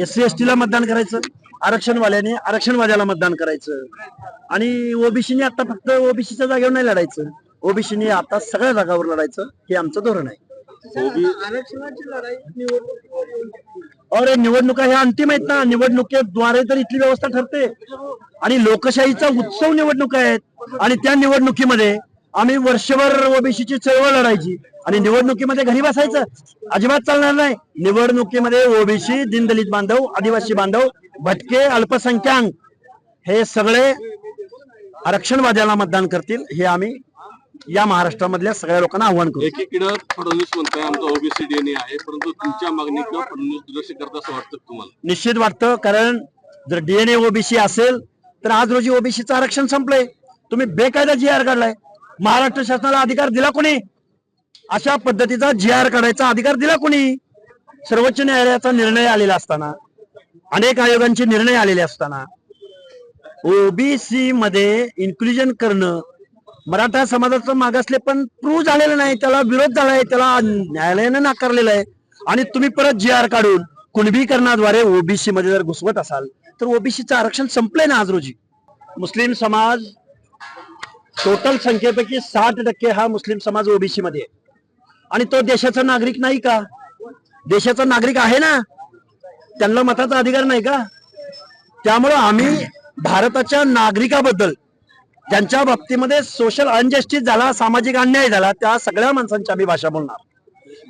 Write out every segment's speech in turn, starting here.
S C S ला मतदान करायचं आरक्षणवाल्याने आरक्षणवाद्याला मतदान करायचं. आणि ओबीसीने आता फक्त ओबीसीच्या जागेवर नाही लढायचं. ओबीसीने आता सगळ्या जागावर लढायचं हे आमचं धोरण आहे. अरे निवडणुका ह्या अंतिम आहेत ना. निवडणुकीद्वारे तर इथली व्यवस्था ठरते. आणि लोकशाहीचा उत्सव निवडणुका आहेत. आणि त्या निवडणुकीमध्ये आम्ही वर्षभर ओबीसीची चळवळ लढायची आणि निवडणुकीमध्ये घरी बसायचं. अजिबात चालणार नाही. निवडणुकीमध्ये ओबीसी दीनदलित बांधव आदिवासी बांधव भटके अल्पसंख्याक हे सगळे आरक्षणवाद्याला मतदान करतील हे आम्ही या महाराष्ट्रामधल्या सगळ्या लोकांना आव्हान करू. एकीकडे फडणवीस म्हणताय आमचा ओबीसी डीएनए आहे परंतु तुमच्या मागणीकडे फडणवीस दुर्लक्ष करत असं वाटतं तुम्हाला? निश्चित वाटतं कारण जर डीएनए ओबीसी असेल तर आज रोजी ओबीसीचं आरक्षण संपलंय. तुम्ही बेकायदा जी आर काढलाय. महाराष्ट्र शासनाला अधिकार दिला कोणी? अशा पद्धतीचा जी आर काढायचा अधिकार दिला कोणी? सर्वोच्च न्यायालयाचा निर्णय आलेला असताना अनेक आयोगांचे निर्णय आलेले असताना ओबीसी मध्ये इन्क्लुजन करणं मराठा समाजाचं मागासले पण प्रूव्ह झालेलं नाही त्याला विरोध झालाय त्याला न्यायालयानं नाकारलेलं आहे. आणि तुम्ही परत जी आर काढून कुणबीकरणाद्वारे ओबीसी मध्ये जर घुसवत असाल तर ओबीसीचं आरक्षण संपलंय ना आज रोजी. मुस्लिम समाज टोटल संख्येपैकी साठ टक्के हा मुस्लिम समाज ओबीसी मध्ये आणि तो देशाचा नागरिक नाही का? देशाचा नागरिक आहे ना? त्यांना मताचा अधिकार नाही का? त्यामुळं आम्ही भारताच्या नागरिकाबद्दल ज्यांच्या बाबतीमध्ये सोशल अनजस्टिस झाला सामाजिक अन्याय झाला त्या सगळ्या माणसांची आम्ही भाषा बोलणार.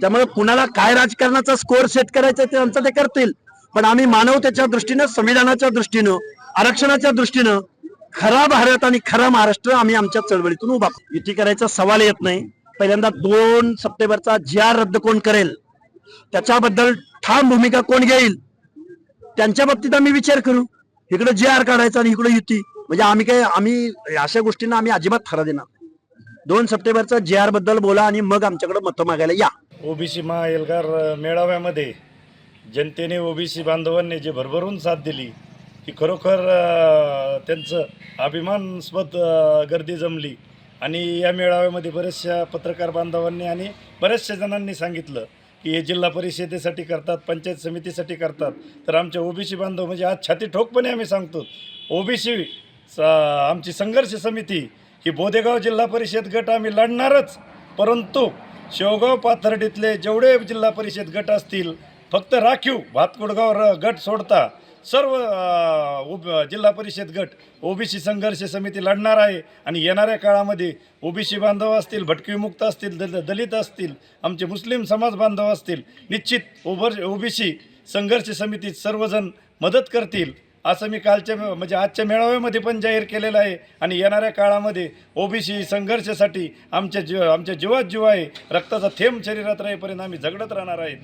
त्यामुळे कुणाला काय राजकारणाचा स्कोर सेट करायचा ते आमचं ते करतील. पण आम्ही मानवतेच्या दृष्टीनं संविधानाच्या दृष्टीनं आरक्षणाच्या दृष्टीनं खरा भारत आणि खरा महाराष्ट्र आम्ही आमच्या चळवळीतून उभा युती करायचा सवाल येत नाही. पहिल्यांदा दोन सप्टेंबरचा जी आर रद्द कोण करेल? त्याच्याबद्दल ठाम भूमिका कोण घेईल? त्यांच्या बाबतीत आम्ही विचार करू. इकडे जी आर काढायचा आणि इकडे युती. म्हणजे आम्ही काय आम्ही अशा गोष्टींना आम्ही अजिबात थारा देणार दोन सप्टेंबरचा जी आरबद्दल बोला आणि मग आमच्याकडे मतं मागायला या. ओबीसी महाएल्गार मेळाव्यामध्ये जनतेने ओबीसी बांधवांनी जे भरभरून साथ दिली ही खरोखर त्यांचं अभिमानास्पद गर्दी जमली. आणि या मेळाव्यामध्ये बऱ्याचशा पत्रकार बांधवांनी आणि बऱ्याचशा जणांनी सांगितलं की हे जिल्हा परिषदेसाठी करतात पंचायत समितीसाठी करतात. तर आमच्या ओबीसी बांधव म्हणजे आज छाती ठोकपणे आम्ही सांगतो ओबीसी आमची संघर्ष समिती ही बोदेगाव जिल्हा परिषद गट आम्ही लढणारच. परंतु शेवगाव पाथर्डीतले जेवढे जिल्हा परिषद गट असतील फक्त राखीव भातकुडगाव र गट सोडता सर्व उप जिल्हा परिषद गट ओबीसी संघर्ष समिती लढणार आहे आणि येणाऱ्या काळामध्ये ओबीसी बांधव असतील भटकीमुक्त असतील दल दलित असतील आमचे मुस्लिम समाज बांधव असतील निश्चित ओबर ओबीसी संघर्ष समितीत सर्वजण मदत करतील असं मी कालच्या म्हणजे आजच्या मेळाव्यामध्ये पण जाहीर केलेलं आहे. आणि येणाऱ्या काळामध्ये ओबीसी संघर्षासाठी आमच्या जीव आमच्या जीवात जीव आहे. रक्ताचा थेंब शरीरात राहीपर्यंत आम्ही झगडत राहणार आहेत.